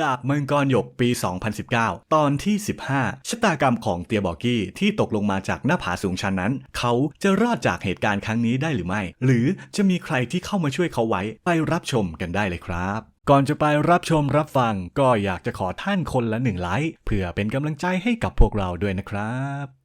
ดาบมังกรหยกปี 2019 ตอนที่ 15 ชะตากรรมของเตียบอกกี้ที่ตกลงมาจากหน้าผาสูงชันนั้น เขาจะรอดจากเหตุการณ์ครั้งนี้ได้หรือไม่ หรือจะมีใครที่เข้ามาช่วยเขาไว้ไปรับชมกันได้เลยครับก่อนจะไปรับชมรับฟังก็อยากจะขอท่านคนละหนึ่งไลค์เพื่อเป็นกำลังใจให้กับพวกเราด้วยนะครับ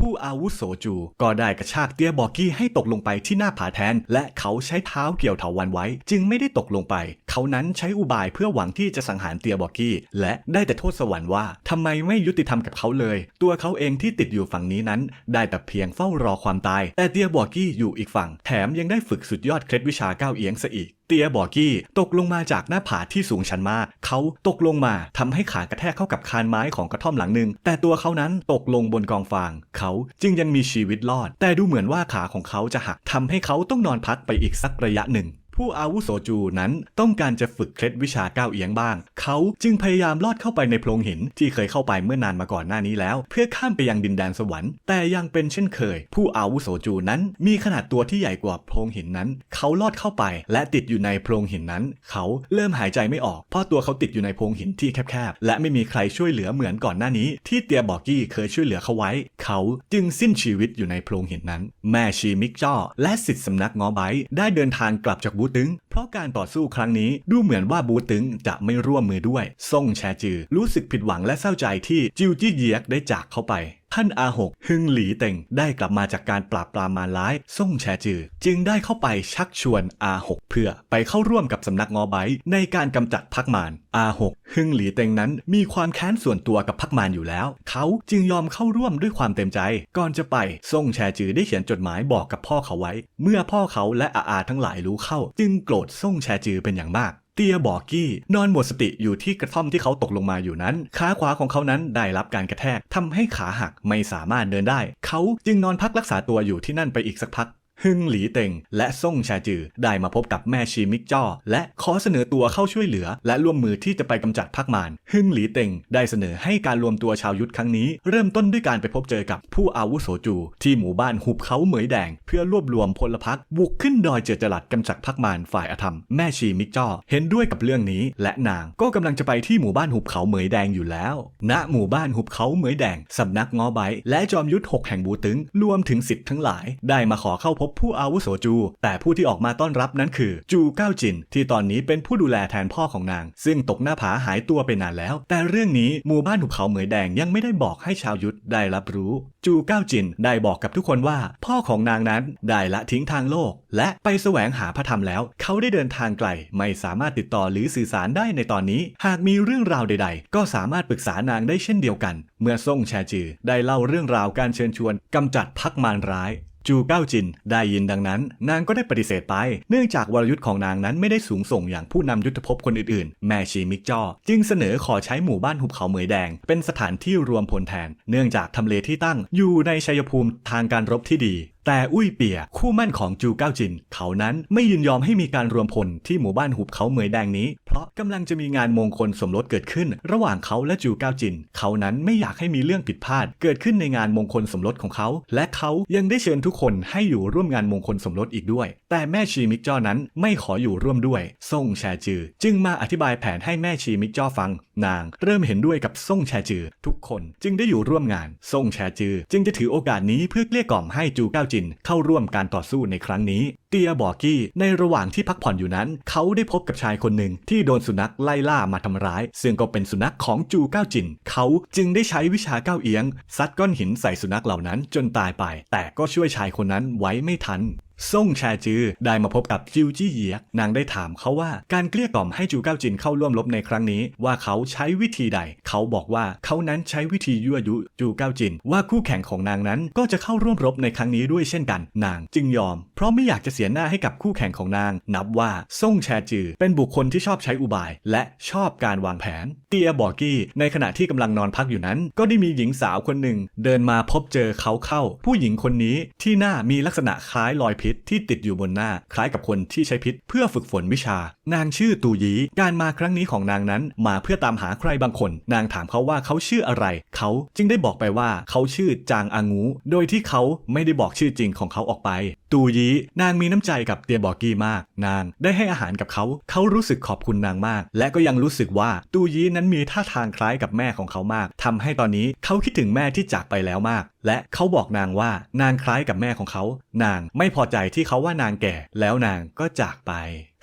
ผู้อาวุโสจู ก็ได้กระชากเตียบอกกี้ให้ตกลงไปที่หน้าผาแทน และเขาใช้เท้าเกี่ยวเถาวันไว้ จึงไม่ได้ตกลงไป เขานั้นใช้อุบายเพื่อหวังที่จะสังหารเตียบอกกี้ และได้แต่โทษสวรรค์ว่าทำไมไม่ยุติธรรมกับเขาเลย ตัวเขาเองที่ติดอยู่ฝั่งนี้นั้น ได้แต่เพียงเฝ้ารอความตาย แต่เตียบอกกี้อยู่อีกฝั่ง แถมยังได้ฝึกสุดยอดเคล็ดวิชาก้าวเอียงซะอีก เตียบอกกี้ตกลงมาจากหน้าผาที่สูงชันมาก เขาตกลงมาทำให้ขากระแทกเข้ากับคานไม้ของกระท่อมหลังหนึ่ง แต่ตัวเขานั้นตกลงบนกองฟาง เขาจึงยังมีชีวิตรอด แต่ดูเหมือนว่าขาของเขาจะหักทำให้เขาต้องนอนพักไปอีกสักระยะหนึ่ง ผู้อาวุโสจูนั้นต้องการจะฝึกเคล็ดวิชาก้าวเอียงบ้าง เขาจึงพยายามลอดเข้าไปในโพรงหินที่เคยเข้าไปเมื่อนานมาก่อนหน้านี้แล้ว เพื่อข้ามไปยังดินแดนสวรรค์แต่ยังเป็นเช่นเคย ผู้อาวุโสจูนั้นมีขนาดตัวที่ใหญ่กว่าโพรงหินนั้น เขาลอดเข้าไปและติดอยู่ในโพรงหินนั้น เขาเริ่มหายใจไม่ออกเพราะตัวเขาติดอยู่ในโพรงหินที่แคบๆและไม่มีใครช่วยเหลือเหมือนก่อนหน้านี้ ที่เตียบอกกี้เคยช่วยเหลือเขาไว้ เขาจึงสิ้นชีวิตอยู่ในโพรงหินนั้น แม่ชีมิกจ้อและสิทธิสำนักงอไบได้เดินทางกลับจากบูตึง เพราะการต่อสู้ครั้งนี้ดูเหมือนว่าบูตึงจะไม่ร่วมมือด้วยซ่งแชจือ รู้สึกผิดหวังและเศร้าใจที่จิวจี้เยียกได้จากเขาไปท่านอาหกฮึงหลีเต็งได้กลับมาจากการปราบปรามมารร้ายซ่งแชจือ จึงได้เข้าไปชักชวนอาหกเพื่อไปเข้าร่วมกับสำนักงอไบในการกำจัดพักมารอาหก ฮึ่งหลีเต็งนั้นมีความแค้นส่วนตัวกับพักมารอยู่แล้ว เขาจึงยอมเข้าร่วมด้วยความเต็มใจ ก่อนจะไปซ่งแชจือได้เขียนจดหมายบอกกับพ่อเขาไว้ เมื่อพ่อเขาและอาอาทั้งหลายรู้เข้า จึงโกรธซ่งแชจือเป็นอย่างมากเตียบอกกี้นอนหมดสติอยู่ที่กระท่อมที่เขาตกลงมาอยู่นั้น ขาขวาของเขานั้นได้รับการกระแทกทำให้ขาหักไม่สามารถเดินได้ เขาจึงนอนพักรักษาตัวอยู่ที่นั่นไปอีกสักพัก ฮึงหลีเต็ง และซ่งชาจือ ได้มาพบกับแม่ชีมิกจ้อ และขอเสนอตัวเข้าช่วยเหลือ และร่วมมือที่จะไปกำจัดพักมารฮึงหลีเต็ง ได้เสนอให้การรวมตัวชาวยุทธครั้งนี้ เริ่มต้นด้วยการไปพบเจอกับผู้อาวุโสจู ที่หมู่บ้านหุบเขาเหมยแดง เพื่อรวบรวมพลพรรคบุกขึ้นดอยเจอจรัดกำจัดพักมารฝ่ายอธรรมแม่ชีมิกจ้อเห็นด้วยกับเรื่องนี้ และนางก็กำลังจะไปที่หมู่บ้านหุบเขาเหมยแดงอยู่แล้ว ณหมู่บ้านหุบเขาเหมยแดงสำนักงอไบและจอมยุทธหกแห่งบูตึงรวมถึงสิทธิ์ทั้งหลาย ได้มาขอเข้าพบผู้อาวุโสจู แต่ผู้ที่ออกมาต้อนรับนั้นคือ จูเก้าจิน ที่ตอนนี้เป็นผู้ดูแลแทนพ่อของนาง ซึ่งตกหน้าผาหายตัวไปนานแล้ว แต่เรื่องนี้หมู่บ้านหุบเขาเหมยแดงยังไม่ได้บอกให้ชาวยุทธได้รับรู้ จูเก้าจินได้บอกกับทุกคนว่า พ่อของนางนั้นได้ละทิ้งทางโลก และไปแสวงหาพระธรรมแล้ว เขาได้เดินทางไกลไม่สามารถติดต่อหรือสื่อสารได้ในตอนนี้ หากมีเรื่องราวใด ๆ ก็สามารถปรึกษานางได้เช่นเดียวกัน เมื่อซ่งแชจือได้เล่าเรื่องราวการเชิญชวนกำจัดพักมารร้าย จูเก้าจินได้ยินดังนั้น นางก็ได้ปฏิเสธไป เนื่องจากวรยุทธ์ของนางนั้นไม่ได้สูงส่งอย่างผู้นำยุทธภพคนอื่นๆ แม่ชีมิกจ้อจึงเสนอขอใช้หมู่บ้านหุบเขาเหมยแดง เป็นสถานที่รวมพลแทน เนื่องจากทำเลที่ตั้งอยู่ในชัยภูมิทางการรบที่ดี แต่อุ้ยเปีย คู่มั่นของจูเก้าจิน เขานั้นไม่ยินยอมให้มีการรวมพลที่หมู่บ้านหุบเขาเหมยแดงนี้ เพราะกำลังจะมีงานมงคลสมรสเกิดขึ้น ระหว่างเขาและจูเก้าจิน เขานั้นไม่อยากให้มีเรื่องผิดพลาด เกิดขึ้นในงานมงคลสมรสของเขา และเขายังได้เชิญทุกคนให้อยู่ร่วมงานมงคลสมรสอีกด้วย แต่แม่ชีมิกจ้อนั้นไม่ขออยู่ร่วมด้วยซ่งแชจือ จึงมาอธิบายแผนให้แม่ชีมิกจ้อฟัง นางเริ่มเห็นด้วยกับซ่งแชจือ ทุกคนจึงได้อยู่ร่วมงานซ่งแชจือ จึงจะถือโอกาสนี้เพื่อเกลี้ยกล่อมให้จูเก้าจิน เข้าร่วมการต่อสู้ในครั้งนี้เตียบอกกี้ในระหว่างที่พักผ่อนอยู่นั้น เขาได้พบกับชายคนหนึ่งที่โดนสุนัขไล่ล่ามาทำร้าย ซึ่งก็เป็นสุนัขของจูเก้าจิน เขาจึงได้ใช้วิชาเก้าเอียงซัดก้อนหินใส่สุนัขเหล่านั้นจนตายไป แต่ก็ช่วยชายคนนั้นไว้ไม่ทัน ซ่งแชจือได้มาพบกับจิวจี้เหยียกนางได้ถามเขาว่าการเกลี้ยกล่อมให้จูเก้าจินเข้าร่วมรบในครั้งนี้ ว่าเขาใช้วิธีใด เขาบอกว่าเขานั้นใช้วิธียั่วยุจูเก้าจิน ว่าคู่แข่งของนางนั้นก็จะเข้าร่วมรบในครั้งนี้ด้วยเช่นกัน นางจึงยอม เพราะไม่อยากจะเสียหน้าให้กับคู่แข่งของนาง นับว่าซ่งแชจือเป็นบุคคลที่ชอบใช้อุบาย และชอบการวางแผน เตียบอกกี้ ในขณะที่กำลังนอนพักอยู่นั้น ก็ได้มีหญิงสาวคนหนึ่ง เดินมาพบเจอเขาเข้า ผู้หญิงคนนี้ที่หน้ามีลักษณะคล้ายรอยพิษที่ติดอยู่บนหน้า คล้ายกับคนที่ใช้พิษเพื่อฝึกฝนวิชา นางชื่อตูยีการมาครั้งนี้ของนางนั้นมาเพื่อตามหาใครบางคน นางถามเขาว่าเขาชื่ออะไร เขาจึงได้บอกไปว่าเขาชื่อจางอางู โดยที่เขาไม่ได้บอกชื่อจริงของเขาออกไป ตูยีนางมีน้ำใจกับเตียบอกกี้มาก นางได้ให้อาหารกับเขา เขารู้สึกขอบคุณนางมาก และก็ยังรู้สึกว่าตูยีนั้นมีท่าทางคล้ายกับแม่ของเขามากทำให้ตอนนี้เขาคิดถึงแม่ที่จากไปแล้วมาก และเขาบอกนางว่านางคล้ายกับแม่ของเขา นางไม่พอใจที่เขาว่านางแก่ แล้วนางก็จากไป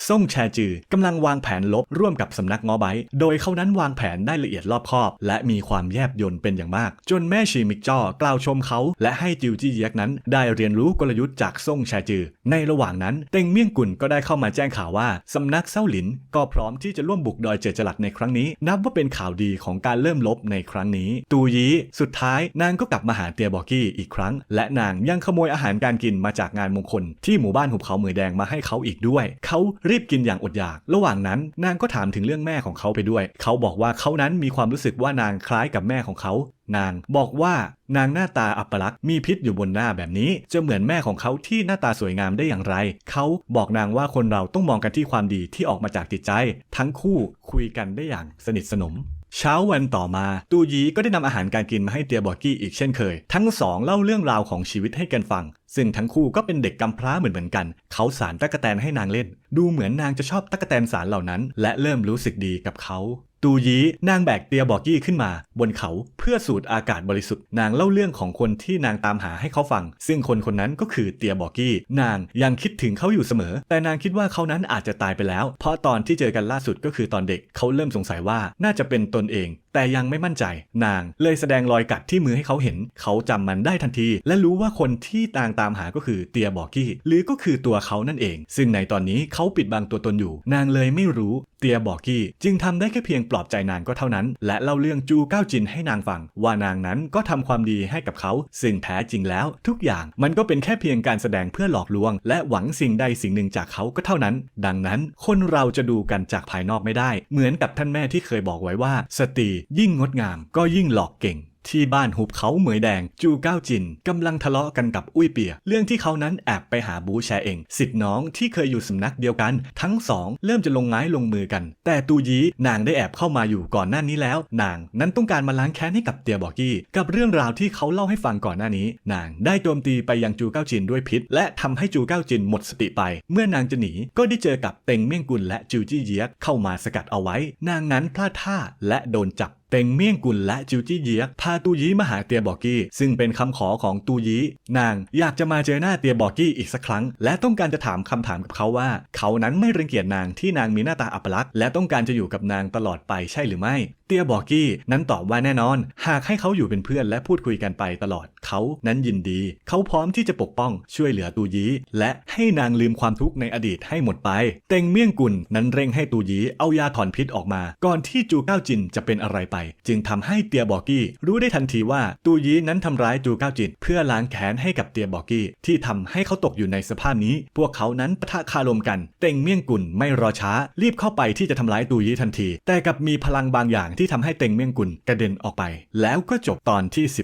ซ่งแชจือกำลังวางแผนลบร่วมกับสำนักงอไบโดยเขานั้นวางแผนได้ละเอียดรอบคอบ และมีความแยบยลเป็นอย่างมาก จนแม่ชีมิกจ้อกล่าวชมเขา และให้จิวจี้เยียกนั้น ได้เรียนรู้กลยุทธ์จากซ่งแชจือ ในระหว่างนั้นเต็งเมี่ยงกุนก็ได้เข้ามาแจ้งข่าวว่าสำนักเซาหลิน ก็พร้อมที่จะร่วมบุกดอยเจอจลัดในครั้งนี้ นับว่าเป็นข่าวดีของการเริ่มลบในครั้งนี้ ตูยีสุดท้ายนางก็กลับมาหาเตียบอกกี้อีกครั้ง และนางยังขโมยอาหารการกินมาจากงานมงคล ที่หมู่บ้านหุบเขาเหมือแดงมาให้เขาอีกด้วยเขารีบกินอย่างอดอยาก ระหว่างนั้นนางก็ถามถึงเรื่องแม่ของเขาไปด้วย เขาบอกว่าเขานั้นมีความรู้สึกว่านางคล้ายกับแม่ของเขา นางบอกว่านางหน้าตาอัปลักษณ์มีพิษอยู่บนหน้าแบบนี้ จะเหมือนแม่ของเขาที่หน้าตาสวยงามได้อย่างไร เขาบอกนางว่าคนเราต้องมองกันที่ความดีที่ออกมาจากจิตใจ ทั้งคู่คุยกันได้อย่างสนิทสนม เช้าวันต่อมา ตูยีก็ได้นำอาหารการกินมาให้เตียบอกกี้อีกเช่นเคย ทั้งสองเล่าเรื่องราวของชีวิตให้กันฟัง ซึ่งทั้งคู่ก็เป็นเด็กกำพร้าเหมือนเหมือนกัน เขาสารตั๊กแตนให้นางเล่น ดูเหมือนนางจะชอบตั๊กแตนสารเหล่านั้น และเริ่มรู้สึกดีกับเขา ตูยีนางแบกเตียบอกกี้ขึ้นมา บนเขาเพื่อสูดอากาศบริสุทธิ์นางเล่าเรื่องของคนที่นางตามหาให้เขาฟัง ซึ่งคนคนนั้นก็คือเตียบอกกี้นางยังคิดถึงเขาอยู่เสมอ แต่นางคิดว่าเขานั้นอาจจะตายไปแล้ว เพราะตอนที่เจอกันล่าสุดก็คือตอนเด็กเขาเริ่มสงสัยว่าน่าจะเป็นตนเอง แต่ยังไม่มั่นใจ นางเลยแสดงรอยกัดที่มือให้เขาเห็น เขาจำมันได้ทันที และรู้ว่าคนที่นางตามหาก็คือเตียบอกกี้ หรือก็คือตัวเขานั่นเอง ซึ่งในตอนนี้เขาปิดบังตัวตนอยู่ นางเลยไม่รู้เตียบอกกี้จึงทำได้แค่เพียงปลอบใจนางก็เท่านั้น และเล่าเรื่องจูเก้าจินให้นางฟัง ว่านางนั้นก็ทำความดีให้กับเขา ซึ่งแท้จริงแล้ว ทุกอย่างมันก็เป็นแค่เพียงการแสดงเพื่อหลอกลวง และหวังสิ่งใดสิ่งหนึ่งจากเขาก็เท่านั้น ดังนั้นคนเราจะดูกันจากภายนอกไม่ได้ เหมือนกับท่านแม่ที่เคยบอกไว้ว่า สตรียิ่งงดงามก็ยิ่งหลอกเก่ง ที่บ้านหุบเขาเหมยแดง จูเก้าจินกำลังทะเลาะกันกับอุ้ยเปีย เรื่องที่เขานั้นแอบไปหาบูแชเองสิทธิ์น้องที่เคยอยู่สำนักเดียวกัน ทั้งสองเริ่มจะลงไม้ลงมือกัน แต่ตูยีนางได้แอบเข้ามาอยู่ก่อนหน้านี้แล้ว นางนั้นต้องการมาล้างแค้นให้กับเตียบอกกี้ กับเรื่องราวที่เขาเล่าให้ฟังก่อนหน้านี้ นางได้โจมตีไปยังจูเก้าจินด้วยพิษ และทำให้จูเก้าจินหมดสติไป เมื่อนางจะหนีก็ได้เจอกับเต็งเมี่ยงกุลและจิวจี้เยียกเข้ามาสกัดเอาไว้ นางนั้นพลาดท่าและโดนจับเต็งเมี่ยงกุลและจิวจี้เยียกพาตูยีมาหาเตียบอกกี้ ซึ่งเป็นคำขอของตูยีนางอยากจะมาเจอหน้าเตียบอกกี้อีกสักครั้ง และต้องการจะถามคำถามกับเขาว่า เขานั้นไม่รังเกียจนางที่นางมีหน้าตาอัปลักษณ์และต้องการจะอยู่กับนางตลอดไปใช่หรือไม่เตียบอกกี้นั้นตอบว่าแน่นอน หากให้เขาอยู่เป็นเพื่อนและพูดคุยกันไปตลอด เขานั้นยินดี เขาพร้อมที่จะปกป้องช่วยเหลือตูยีและให้นางลืมความทุกข์ในอดีตให้หมดไป เต็งเมี่ยงกุลนั้นเร่งให้ตูยีเอายาถอนพิษออกมา ก่อนที่จูเก้าจินจะเป็นอะไรไป จึงทำให้เตียบอกกี้ รู้ได้ทันทีว่าตูยีนั้นทำร้ายจูเก้าจิน เพื่อล้างแค้นให้กับเตียบอกกี้ ที่ทำให้เขาตกอยู่ในสภาพนี้ พวกเขานั้นปะทะคารมกัน เต็งเมี่ยงกุลไม่รอช้า รีบเข้าไปที่จะทำร้ายตูยีทันที แต่กับมีพลังบางอย่างที่ทำให้เต็งเมี่ยงกุลกระเด็นออกไป แล้วก็จบตอนที่ 15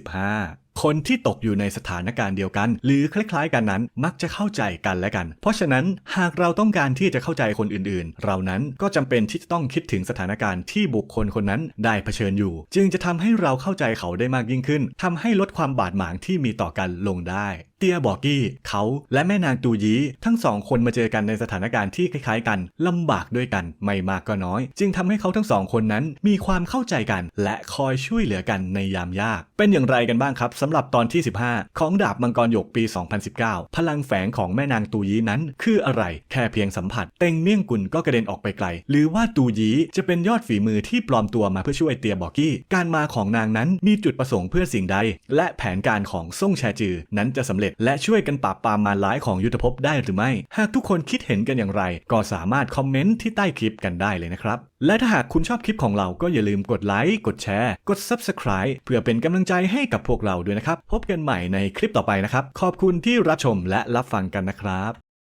คนที่ตกอยู่ในสถานการณ์เดียวกัน หรือคล้ายๆกันนั้นมักจะเข้าใจกันและกัน เพราะฉะนั้นหากเราต้องการที่จะเข้าใจคนอื่นๆ เรานั้นก็จำเป็นที่จะต้องคิดถึงสถานการณ์ที่บุคคลคนนั้นได้เผชิญอยู่ จึงจะทำให้เราเข้าใจเขาได้มากยิ่งขึ้นทำให้ลดความบาดหมางที่มีต่อกันลงได้ เตียบอกกี้เขาและแม่นางตูยีทั้งสองคนมาเจอกันในสถานการณ์ที่คล้ายๆกันลำบากด้วยกันไม่มากก็น้อย จึงทำให้เขาทั้งสองคนนั้นมีความเข้าใจกัน และคอยช่วยเหลือกันในยามยาก เป็นอย่างไรกันบ้างครับสำหรับตอนที่ 15 ของดาบมังกรหยกปี 2019 พลังแฝงของแม่นางตูยีนั้น คืออะไรแค่เพียงสัมผัส เต็งเมี่ยงกุลก็กระเด็นออกไปไกล หรือว่าตูยีจะเป็นยอดฝีมือที่ปลอมตัวมาเพื่อช่วยเตียบอกกี้ การมาของนางนั้นมีจุดประสงค์เพื่อสิ่งใด และแผนการของซ่งแชจือนั้นจะสำเร็จและช่วยกันปราบปรามมารร้ายของยุทธภพได้หรือไม่ หากทุกคนคิดเห็นกันอย่างไร ก็สามารถคอมเมนต์ที่ใต้คลิปกันได้เลยนะครับ และถ้าหากคุณชอบคลิปของเราก็อย่าลืมกดไลค์ กดแชร์ กด Subscribe เพื่อเป็นกำลังใจให้กับพวกเราด้วยนะครับ พบกันใหม่ในคลิปต่อไปนะครับ ขอบคุณที่รับชมและรับฟังกันนะครับ